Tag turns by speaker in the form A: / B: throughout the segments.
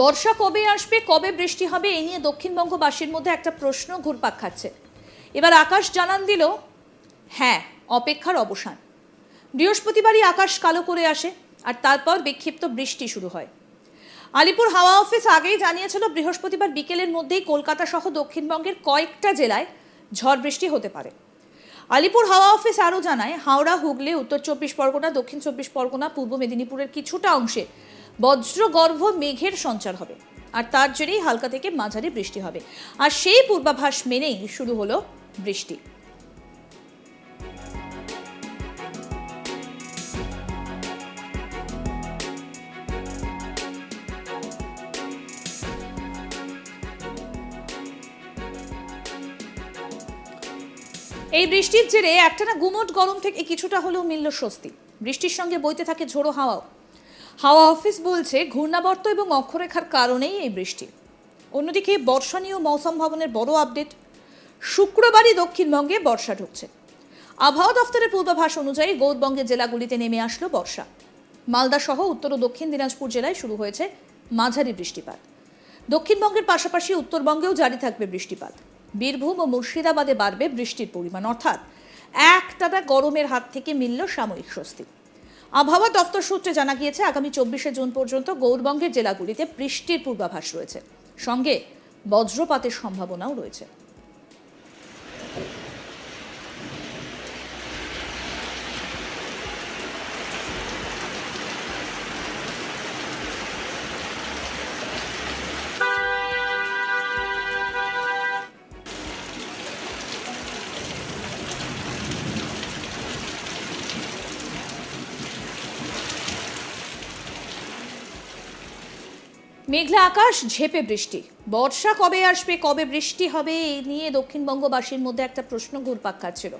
A: বর্ষা কবে আসবে, কবে বৃষ্টি হবে এই নিয়ে দক্ষিণবঙ্গবাসীর মধ্যে একটা প্রশ্ন ঘুরপাক খাচ্ছে। এবার আকাশ জানান দিল হ্যাঁ অপেক্ষার অবসান। বৃহস্পতিবারই আকাশ কালো করে আসে, আর তারপর বিক্ষিপ্ত বৃষ্টি শুরু হয়। আলিপুর হাওয়া অফিস আগেই জানিয়েছিল, বৃহস্পতিবার বিকেলের মধ্যেই কলকাতা সহ দক্ষিণবঙ্গের কয়েকটা জেলায় ঝড় বৃষ্টি হতে পারে। আলিপুর হাওয়া অফিস আরও জানায়, হাওড়া, হুগলি, উত্তর চব্বিশ পরগনা, দক্ষিণ চব্বিশ পরগনা, পূর্ব মেদিনীপুরের কিছুটা অংশে বজ্রগর্ভ মেঘের সঞ্চার হবে। আর তার জেরেই হালকা থেকে মাঝারি বৃষ্টি হবে। আর সেই পূর্বাভাস মেনেই শুরু হলো বৃষ্টি। এই বৃষ্টির জেরে একটানা গুমট গরম থেকে কিছুটা হলেও মিলল স্বস্তি। বৃষ্টির সঙ্গে বইতে থাকে ঝোড়ো হাওয়াও। হাওয়া অফিস বলছে ঘূর্ণাবর্ত এবং অক্ষরেখার কারণেই এই বৃষ্টি। অন্যদিকে বর্ষা নিয়েও মৌসুম ভবনের বড় আপডেট। শুক্রবারই দক্ষিণবঙ্গে বর্ষা ঢুকছে। আবহাওয়া দফতরের পূর্বাভাস অনুযায়ী গৌরবঙ্গের জেলাগুলিতে নেমে আসলো বর্ষা। মালদা সহ উত্তর ও দক্ষিণ দিনাজপুর জেলায় শুরু হয়েছে মাঝারি বৃষ্টিপাত। দক্ষিণবঙ্গের পাশাপাশি উত্তরবঙ্গেও জারি থাকবে বৃষ্টিপাত। বীরভূম ও মুর্শিদাবাদে বাড়বে বৃষ্টির পরিমাণ। অর্থাৎ একটানা গরমের হাত থেকে মিলল সাময়িক স্বস্তি। আবহাওয়া দফতর সূত্রে জানা গিয়েছে, আগামী চব্বিশে জুন পর্যন্ত গৌরবঙ্গের জেলাগুলিতে বৃষ্টির পূর্বাভাস রয়েছে। সঙ্গে বজ্রপাতের সম্ভাবনাও রয়েছে। মেঘলা আকাশ, ঝেপে বৃষ্টি। বর্ষা কবে আসবে, কবে বৃষ্টি হবে, এই নিয়ে দক্ষিণবঙ্গবাসীর মধ্যে একটা প্রশ্ন ঘুরপাক খাচ্ছিল।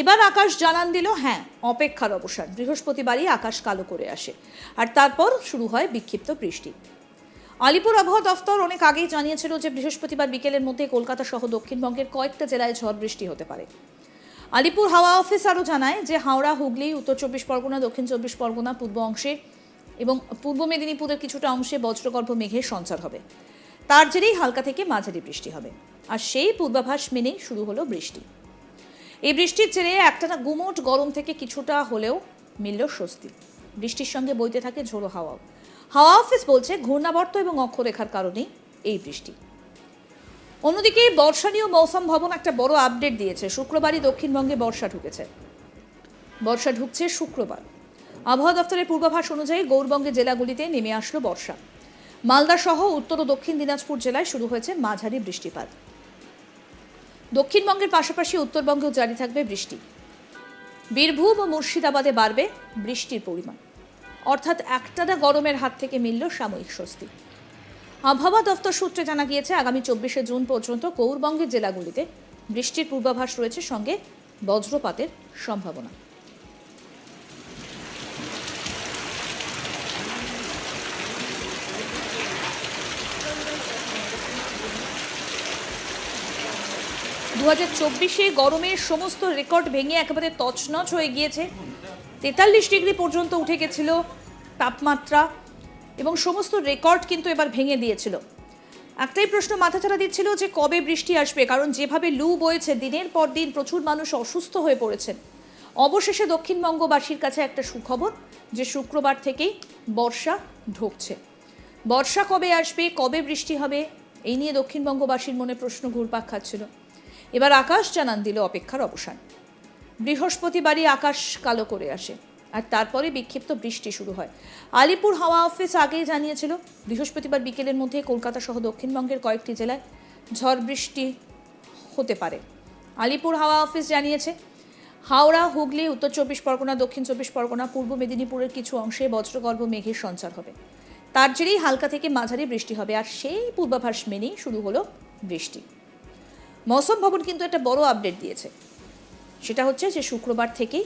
A: এবার আকাশ জানান দিল হ্যাঁ অপেক্ষার অবসান। বৃহস্পতিবারই আকাশ কালো করে আসে। আর তারপর শুরু হয় বিক্ষিপ্ত বৃষ্টি। আলিপুর আবহাওয়া দফতর অনেক আগেই জানিয়েছিল যে বৃহস্পতিবার বিকেলের মধ্যে কলকাতা সহ দক্ষিণবঙ্গের কয়েকটা জেলায় ঝড় বৃষ্টি হতে পারে। আলিপুর হাওয়া অফিস আরও জানায় যে হাওড়া, হুগলি, উত্তর চব্বিশ পরগনা, দক্ষিণ চব্বিশ পরগনা পূর্ব অংশে এবং পূর্ব মেদিনীপুরের কিছুটা অংশে বজ্রগর্ভ মেঘের সঞ্চার হবে। তার জেরেই হালকা থেকে মাঝারি বৃষ্টি হবে। আর সেই পূর্বাভাস মেনেই শুরু হলো বৃষ্টি। এই বৃষ্টির জেরে একটানা গুমোট গরম থেকে কিছুটা হলেও মিলল স্বস্তি। বৃষ্টির সঙ্গে বইতে থাকে ঝোড়ো হাওয়াও। হাওয়া অফিস বলছে ঘূর্ণাবর্ত এবং অক্ষরেখার কারণেই এই বৃষ্টি। অন্যদিকে বর্ষা নিয়েও মৌসুম ভবন একটা বড় আপডেট দিয়েছে। শুক্রবারই দক্ষিণবঙ্গে বর্ষা ঢুকেছে। বর্ষা ঢুকছে শুক্রবার। আবহাওয়া দফতরের পূর্বাভাস অনুযায়ী গৌরবঙ্গের জেলাগুলিতে নেমে আসলো বর্ষা। মালদা সহ উত্তর ও দক্ষিণ দিনাজপুর জেলায় শুরু হয়েছে মাঝারি বৃষ্টিপাত। দক্ষিণবঙ্গের পাশাপাশি উত্তরবঙ্গেও জারি থাকবে বৃষ্টি। বীরভূম ও মুর্শিদাবাদে বাড়বে বৃষ্টির পরিমাণ। অর্থাৎ একটানা গরমের হাত থেকে মিলল সাময়িক স্বস্তি। আবহাওয়া দফতর সূত্রে জানা গিয়েছে, আগামী চব্বিশে জুন পর্যন্ত গৌরবঙ্গের জেলাগুলিতে বৃষ্টির পূর্বাভাস রয়েছে সঙ্গে বজ্রপাতের সম্ভাবনা। দু হাজার চব্বিশে গরমের সমস্ত রেকর্ড ভেঙে একেবারে তছনছ হয়ে গিয়েছে। তেতাল্লিশ ডিগ্রি পর্যন্ত উঠে গেছিল তাপমাত্রা এবং সমস্ত রেকর্ড কিন্তু এবার ভেঙে দিয়েছিল। একটাই প্রশ্ন মাথাচাড়া দিচ্ছিল যে কবে বৃষ্টি আসবে, কারণ যেভাবে লু বয়েছে, দিনের পর দিন প্রচুর মানুষ অসুস্থ হয়ে পড়েছেন। অবশেষে দক্ষিণবঙ্গবাসীর কাছে একটা সুখবর, যে শুক্রবার থেকেই বর্ষা ঢুকছে। বর্ষা কবে আসবে, কবে বৃষ্টি হবে, এই নিয়ে দক্ষিণবঙ্গবাসীর মনে প্রশ্ন ঘুরপাক খাচ্ছিল। এবার আকাশ জানান দিল অপেক্ষার অবসান। বৃহস্পতিবারই আকাশ কালো করে আসে, আর তারপরে বিক্ষিপ্ত বৃষ্টি শুরু হয়। আলিপুর হাওয়া অফিস আগেই জানিয়েছিল, বৃহস্পতিবার বিকেলের মধ্যে কলকাতা সহ দক্ষিণবঙ্গের কয়েকটি জেলায় ঝড় বৃষ্টি হতে পারে। আলিপুর হাওয়া অফিস জানিয়েছে, হাওড়া, হুগলি, উত্তর চব্বিশ পরগনা, দক্ষিণ চব্বিশ পরগনা, পূর্ব মেদিনীপুরের কিছু অংশে বজ্রগর্ভ মেঘের সঞ্চার হবে। তার জেরেই হালকা থেকে মাঝারি বৃষ্টি হবে, আর সেই পূর্বাভাস মেনেই শুরু হলো বৃষ্টি। মৌসুম ভবন কিন্তু একটা বড় আপডেট দিয়েছে। সেটা হচ্ছে যে শুক্রবার থেকেই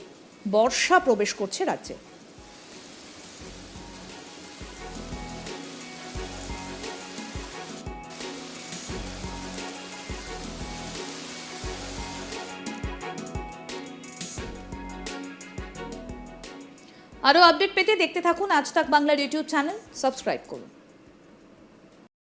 A: বর্ষা প্রবেশ করছে রাজ্যে। আরও আপডেট পেতে দেখতে থাকুন আজ তাক বাংলার ইউটিউব চ্যানেল। সাবস্ক্রাইব করুন।